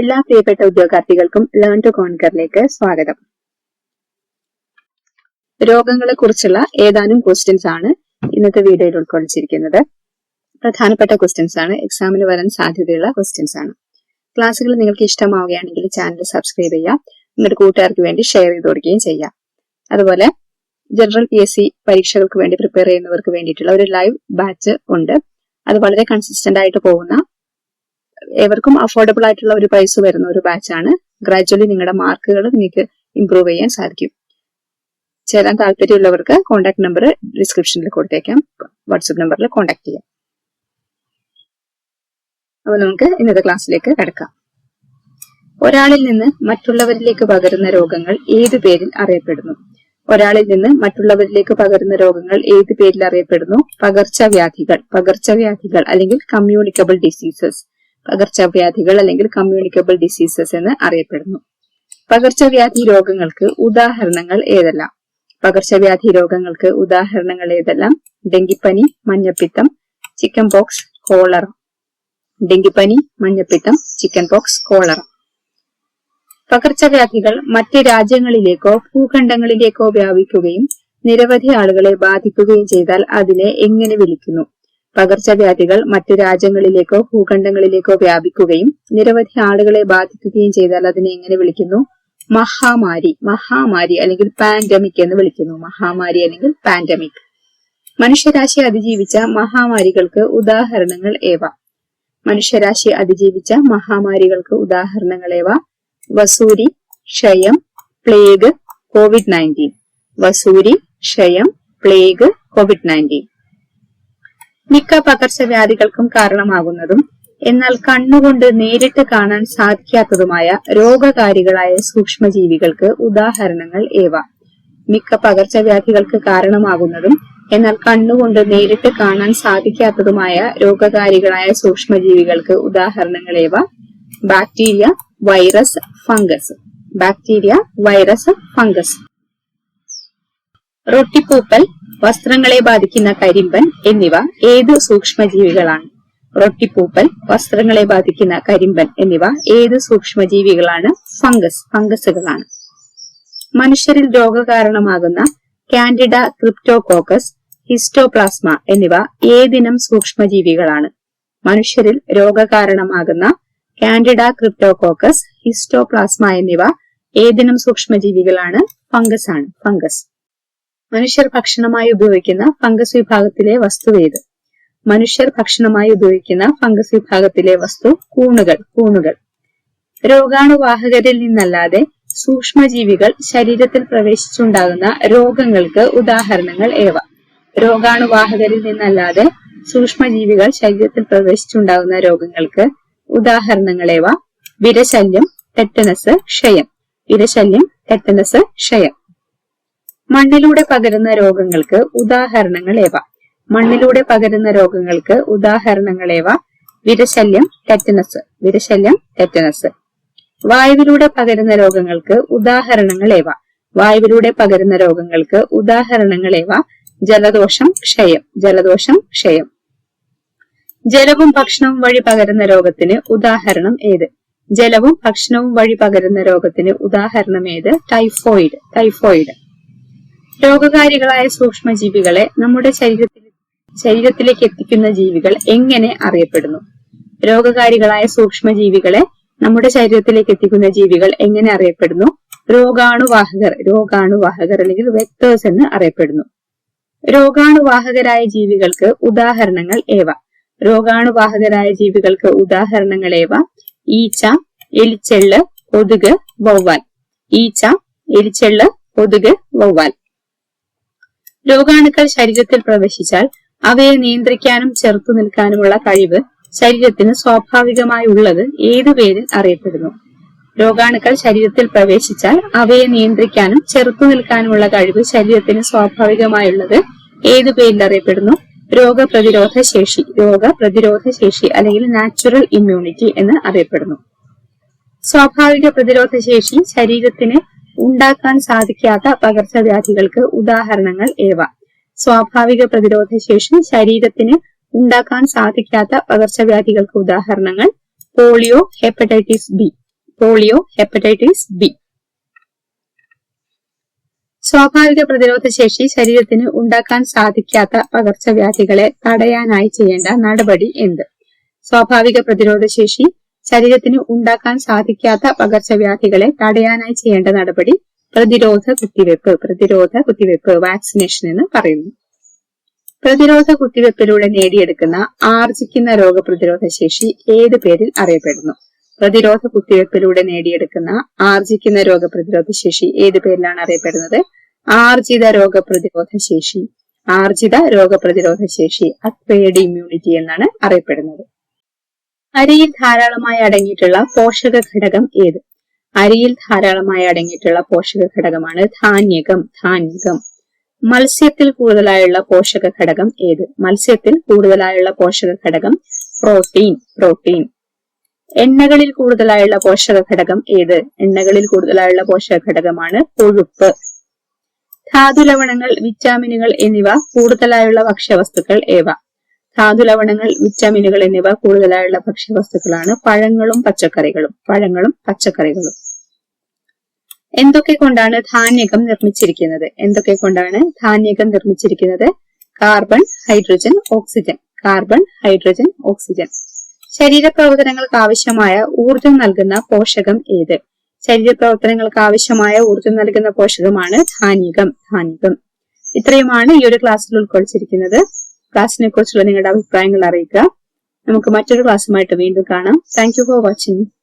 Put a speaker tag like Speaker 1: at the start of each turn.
Speaker 1: എല്ലാ പ്രിയപ്പെട്ട ഉദ്യോഗാർത്ഥികൾക്കും learn to കോൺകറിലേക്ക് സ്വാഗതം. രോഗങ്ങളെ കുറിച്ചുള്ള ഏതാനും ക്വസ്റ്റ്യൻസ് ആണ് ഇന്നത്തെ വീഡിയോയിൽ ഉൾക്കൊള്ളിച്ചിരിക്കുന്നത്. പ്രധാനപ്പെട്ട ക്വസ്റ്റ്യൻസ് ആണ് എക്സാമിന് വരാൻ സാധ്യതയുള്ള ക്വസ്റ്റ്യൻസ് ആണ്. ക്ലാസ്സുകൾ നിങ്ങൾക്ക് ഇഷ്ടമാവുകയാണെങ്കിൽ ചാനൽ സബ്സ്ക്രൈബ് ചെയ്യാം നിങ്ങളുടെ കൂട്ടുകാർക്ക് വേണ്ടി ഷെയർ ചെയ്ത് കൊടുക്കുകയും ചെയ്യാം അതുപോലെ ജനറൽ പി എസ് സി പരീക്ഷകൾക്ക് വേണ്ടി പ്രിപ്പയർ ചെയ്യുന്നവർക്ക് വേണ്ടിയിട്ടുള്ള ഒരു ലൈവ് ബാച്ച് ഉണ്ട്. അത് വളരെ കൺസിസ്റ്റന്റ് ആയിട്ട് പോകുന്ന ഏവർക്കും അഫോർഡബിൾ ആയിട്ടുള്ള ഒരു പ്രൈസ് വരുന്ന ഒരു ബാച്ചാണ് ഗ്രാജുവലി നിങ്ങളുടെ മാർക്കുകൾ നിങ്ങൾക്ക് ഇംപ്രൂവ് ചെയ്യാൻ സാധിക്കും. ചേരാൻ താല്പര്യമുള്ളവർക്ക് കോൺടാക്ട് നമ്പർ ഡിസ്ക്രിപ്ഷനിൽ കൊടുത്തേക്കാം. വാട്സപ്പ് നമ്പറിൽ കോൺടാക്ട് ചെയ്യാം. അപ്പൊ നമുക്ക് ഇന്നത്തെ ക്ലാസ്സിലേക്ക് കിടക്കാം. ഒരാളിൽ നിന്ന് മറ്റുള്ളവരിലേക്ക് പകരുന്ന രോഗങ്ങൾ ഏത് പേരിൽ അറിയപ്പെടുന്നു? ഒരാളിൽ നിന്ന് മറ്റുള്ളവരിലേക്ക് പകരുന്ന രോഗങ്ങൾ ഏത് പേരിൽ അറിയപ്പെടുന്നു? പകർച്ചവ്യാധികൾ പകർച്ചവ്യാധികൾ അല്ലെങ്കിൽ കമ്മ്യൂണിക്കബിൾ ഡിസീസസ് പകർച്ചവ്യാധികൾ അല്ലെങ്കിൽ കമ്മ്യൂണിക്കബിൾ ഡിസീസസ് എന്ന് അറിയപ്പെടുന്നു. പകർച്ചവ്യാധി രോഗങ്ങൾക്ക് ഉദാഹരണങ്ങൾ ഏതെല്ലാം? പകർച്ചവ്യാധി രോഗങ്ങൾക്ക് ഉദാഹരണങ്ങൾ ഏതെല്ലാം? ഡെങ്കിപ്പനി മഞ്ഞപ്പിത്തം ചിക്കൻ പോക്സ് കോളറ. ഡെങ്കിപ്പനി മഞ്ഞപ്പിത്തം ചിക്കൻ പോക്സ് കോളറ. പകർച്ചവ്യാധികൾ മറ്റ് രാജ്യങ്ങളിലേക്കോ ഭൂഖണ്ഡങ്ങളിലേക്കോ വ്യാപിക്കുകയും നിരവധി ആളുകളെ ബാധിക്കുകയും ചെയ്താൽ അതിനെ എങ്ങനെ വിളിക്കുന്നു? പകർച്ചവ്യാധികൾ മറ്റു രാജ്യങ്ങളിലേക്കോ ഭൂഖണ്ഡങ്ങളിലേക്കോ വ്യാപിക്കുകയും നിരവധി ആളുകളെ ബാധിക്കുകയും ചെയ്താൽ അതിനെ എങ്ങനെ വിളിക്കുന്നു? മഹാമാരി മഹാമാരി അല്ലെങ്കിൽ പാൻഡമിക് എന്ന് വിളിക്കുന്നു. മഹാമാരി അല്ലെങ്കിൽ പാൻഡമിക് മനുഷ്യരാശി അതിജീവിച്ച മഹാമാരികൾക്ക് ഉദാഹരണങ്ങൾ ഏവ? മനുഷ്യരാശി അതിജീവിച്ച മഹാമാരികൾക്ക് ഉദാഹരണങ്ങൾ ഏവ? വസൂരി ക്ഷയം പ്ലേഗ് കോവിഡ് നയന്റീൻ വസൂരി ക്ഷയം പ്ലേഗ് കോവിഡ് നയന്റീൻ മിക്ക പകർച്ചവ്യാധികൾക്കും കാരണമാകുന്നതും എന്നാൽ കണ്ണുകൊണ്ട് നേരിട്ട് കാണാൻ സാധിക്കാത്തതുമായ രോഗകാരികളായ സൂക്ഷ്മജീവികൾക്ക് ഉദാഹരണങ്ങൾ ഏവ. മിക്ക പകർച്ചവ്യാധികൾക്ക് കാരണമാകുന്നതും എന്നാൽ കണ്ണുകൊണ്ട് നേരിട്ട് കാണാൻ സാധിക്കാത്തതുമായ രോഗകാരികളായ സൂക്ഷ്മജീവികൾക്ക് ഉദാഹരണങ്ങൾ ഏവ. Bacteria virus fungus. Bacteria virus fungus. റൊട്ടിപ്പൂപ്പൽ വസ്ത്രങ്ങളെ ബാധിക്കുന്ന കരിമ്പൻ എന്നിവ ഏത് സൂക്ഷ്മജീവികളാണ്? റൊട്ടിപ്പൂപ്പൽ വസ്ത്രങ്ങളെ ബാധിക്കുന്ന കരിമ്പൻ എന്നിവ ഏത് സൂക്ഷ്മജീവികളാണ്? ഫംഗസ് ഫംഗസുകളാണ്. മനുഷ്യരിൽ രോഗകാരണമാകുന്ന കാൻഡിഡ ക്രിപ്റ്റോകോക്കസ് ഹിസ്റ്റോപ്ലാസ്മ എന്നിവ ഏതിനം സൂക്ഷ്മജീവികളാണ്? മനുഷ്യരിൽ രോഗകാരണമാകുന്ന കാൻഡിഡ ക്രിപ്റ്റോകോക്കസ് ഹിസ്റ്റോപ്ലാസ്മ എന്നിവ ഏതിനം സൂക്ഷ്മജീവികളാണ്? ഫംഗസ് ആണ് ഫംഗസ്. മനുഷ്യർ ഭക്ഷണമായി ഉപയോഗിക്കുന്ന ഫംഗസ് വിഭാഗത്തിലെ വസ്തു ഏത്? മനുഷ്യർ ഭക്ഷണമായി ഉപയോഗിക്കുന്ന ഫംഗസ് വിഭാഗത്തിലെ വസ്തു കൂണുകൾ കൂണുകൾ. രോഗാണുവാഹകരിൽ നിന്നല്ലാതെ സൂക്ഷ്മജീവികൾ ശരീരത്തിൽ പ്രവേശിച്ചുണ്ടാകുന്ന രോഗങ്ങൾക്ക് ഉദാഹരണങ്ങൾ ഏവ? രോഗാണുവാഹകരിൽ നിന്നല്ലാതെ സൂക്ഷ്മജീവികൾ ശരീരത്തിൽ പ്രവേശിച്ചുണ്ടാകുന്ന രോഗങ്ങൾക്ക് ഉദാഹരണങ്ങൾ ഏവ? വിരശല്യം ടെറ്റനസ് ക്ഷയം. വിരശല്യം ടെറ്റനസ് ക്ഷയം. മണ്ണിലൂടെ പകരുന്ന രോഗങ്ങൾക്ക് ഉദാഹരണങ്ങൾ ഏവ? മണ്ണിലൂടെ പകരുന്ന രോഗങ്ങൾക്ക് ഉദാഹരണങ്ങൾ ഏവ? വിരശല്യം ടെറ്റനസ് വിരശല്യം ടെറ്റനസ് വായുവിലൂടെ പകരുന്ന രോഗങ്ങൾക്ക് ഉദാഹരണങ്ങൾ ഏവ? വായുവിലൂടെ പകരുന്ന രോഗങ്ങൾക്ക് ഉദാഹരണങ്ങൾ ഏവ? ജലദോഷം ക്ഷയം. ജലദോഷം ക്ഷയം. ജലവും ഭക്ഷണവും വഴി പകരുന്ന രോഗത്തിന് ഉദാഹരണം ഏത്? ജലവും ഭക്ഷണവും വഴി പകരുന്ന രോഗത്തിന് ഉദാഹരണം ഏത്? ടൈഫോയിഡ് ടൈഫോയിഡ് രോഗകാരികളായ സൂക്ഷ്മജീവികളെ നമ്മുടെ ശരീരത്തിൽ ശരീരത്തിലേക്ക് എത്തിക്കുന്ന ജീവികൾ എങ്ങനെ അറിയപ്പെടുന്നു? രോഗകാരികളായ സൂക്ഷ്മജീവികളെ നമ്മുടെ ശരീരത്തിലേക്ക് എത്തിക്കുന്ന ജീവികൾ എങ്ങനെ അറിയപ്പെടുന്നു? രോഗാണുവാഹകർ രോഗാണുവാഹകർ അല്ലെങ്കിൽ വെക്ടേഴ്സ് എന്ന് അറിയപ്പെടുന്നു. രോഗാണുവാഹകരായ ജീവികൾക്ക് ഉദാഹരണങ്ങൾ ഏവ? രോഗാണുവാഹകരായ ജീവികൾക്ക് ഉദാഹരണങ്ങൾ ഏവ? ഈച്ച എലിച്ചെള്ള് കൊതുക് വവ്വാൽ. ഈച്ച എലിച്ചെള്ള് കൊതുക് വവ്വാൽ. രോഗാണുക്കൾ ശരീരത്തിൽ പ്രവേശിച്ചാൽ അവയെ നിയന്ത്രിക്കാനും ചെറുത്തു നിൽക്കാനുമുള്ള കഴിവ് ശരീരത്തിന് സ്വാഭാവികമായി ഉള്ളത് ഏതു പേരിൽ അറിയപ്പെടുന്നു? രോഗാണുക്കൾ ശരീരത്തിൽ പ്രവേശിച്ചാൽ അവയെ നിയന്ത്രിക്കാനും ചെറുത്തു നിൽക്കാനുമുള്ള കഴിവ് ശരീരത്തിന് സ്വാഭാവികമായുള്ളത് ഏതു പേരിൽ അറിയപ്പെടുന്നു? രോഗപ്രതിരോധ ശേഷി രോഗപ്രതിരോധ ശേഷി അല്ലെങ്കിൽ നാച്ചുറൽ ഇമ്മ്യൂണിറ്റി എന്ന് അറിയപ്പെടുന്നു. സ്വാഭാവിക പ്രതിരോധ ശേഷി ശരീരത്തിന് ഉണ്ടാക്കാൻ സാധിക്കാത്ത പകർച്ചവ്യാധികൾക്ക് ഉദാഹരണങ്ങൾ ഏവ. സ്വാഭാവിക പ്രതിരോധ ശേഷി ശരീരത്തിന് ഉണ്ടാക്കാൻ സാധിക്കാത്ത പകർച്ചവ്യാധികൾക്ക് ഉദാഹരണങ്ങൾ polio hepatitis B. Polio hepatitis B. സ്വാഭാവിക പ്രതിരോധ ശേഷി ശരീരത്തിന് ഉണ്ടാക്കാൻ സാധിക്കാത്ത പകർച്ചവ്യാധികളെ തടയാനായി ചെയ്യേണ്ട നടപടി എന്ത്? സ്വാഭാവിക പ്രതിരോധ ശേഷി ശരീരത്തിന് ഉണ്ടാക്കാൻ സാധിക്കാത്ത പകർച്ചവ്യാധികളെ തടയാനായി ചെയ്യേണ്ട നടപടി പ്രതിരോധ കുത്തിവെപ്പ് പ്രതിരോധ കുത്തിവെപ്പ് വാക്സിനേഷൻ എന്ന് പറയുന്നു. പ്രതിരോധ കുത്തിവെപ്പിലൂടെ നേടിയെടുക്കുന്ന ആർജിക്കുന്ന രോഗപ്രതിരോധ ശേഷി ഏത് പേരിൽ അറിയപ്പെടുന്നു? പ്രതിരോധ കുത്തിവെപ്പിലൂടെ നേടിയെടുക്കുന്ന ആർജിക്കുന്ന രോഗപ്രതിരോധ ശേഷി ഏത് പേരിലാണ് അറിയപ്പെടുന്നത്? ആർജിത രോഗപ്രതിരോധ ശേഷി. ആർജിത രോഗപ്രതിരോധ ശേഷി അക്വയർഡ് ഇമ്മ്യൂണിറ്റി എന്നാണ് അറിയപ്പെടുന്നത്. അരിയിൽ ധാരാളമായി അടങ്ങിയിട്ടുള്ള പോഷക ഘടകം ഏത്? അരിയിൽ ധാരാളമായി അടങ്ങിയിട്ടുള്ള പോഷക ഘടകമാണ് ധാന്യകം ധാന്യകം. മത്സ്യത്തിൽ കൂടുതലായുള്ള പോഷക ഘടകം ഏത്? മത്സ്യത്തിൽ കൂടുതലായുള്ള പോഷക ഘടകം പ്രോട്ടീൻ പ്രോട്ടീൻ. എണ്ണകളിൽ കൂടുതലായുള്ള പോഷക ഘടകം ഏത്? എണ്ണകളിൽ കൂടുതലായുള്ള പോഷക ഘടകമാണ് കൊഴുപ്പ്. ധാതുലവണങ്ങൾ വിറ്റാമിനുകൾ എന്നിവ കൂടുതലായുള്ള ഭക്ഷ്യവസ്തുക്കൾ ഏവ? ധാതുലവണങ്ങൾ വിറ്റാമിനുകൾ എന്നിവ കൂടുതലായുള്ള ഭക്ഷ്യവസ്തുക്കളാണ്. പഴങ്ങളും പച്ചക്കറികളും പഴങ്ങളും പച്ചക്കറികളും. എന്തൊക്കെ കൊണ്ടാണ് ധാന്യകം നിർമ്മിച്ചിരിക്കുന്നത്? എന്തൊക്കെ കൊണ്ടാണ് ധാന്യകം നിർമ്മിച്ചിരിക്കുന്നത്? Carbon hydrogen oxygen. Carbon hydrogen oxygen. ശരീരപ്രവർത്തനങ്ങൾക്ക് ആവശ്യമായ ഊർജം നൽകുന്ന പോഷകം ഏത്? ശരീരപ്രവർത്തനങ്ങൾക്ക് ആവശ്യമായ ഊർജം നൽകുന്ന പോഷകമാണ് ധാന്യകം. ധാന്യകം. ഇത്രയുമാണ് ഈ ഒരു ക്ലാസ്സിൽ ഉൾക്കൊള്ളിച്ചിരിക്കുന്നത്. ക്ലാസ്സിനെ കുറിച്ചുള്ള നിങ്ങളുടെ അഭിപ്രായങ്ങൾ അറിയിക്കുക. നമുക്ക് മറ്റൊരു ക്ലാസ്സുമായിട്ട് വീണ്ടും കാണാം. Thank for watching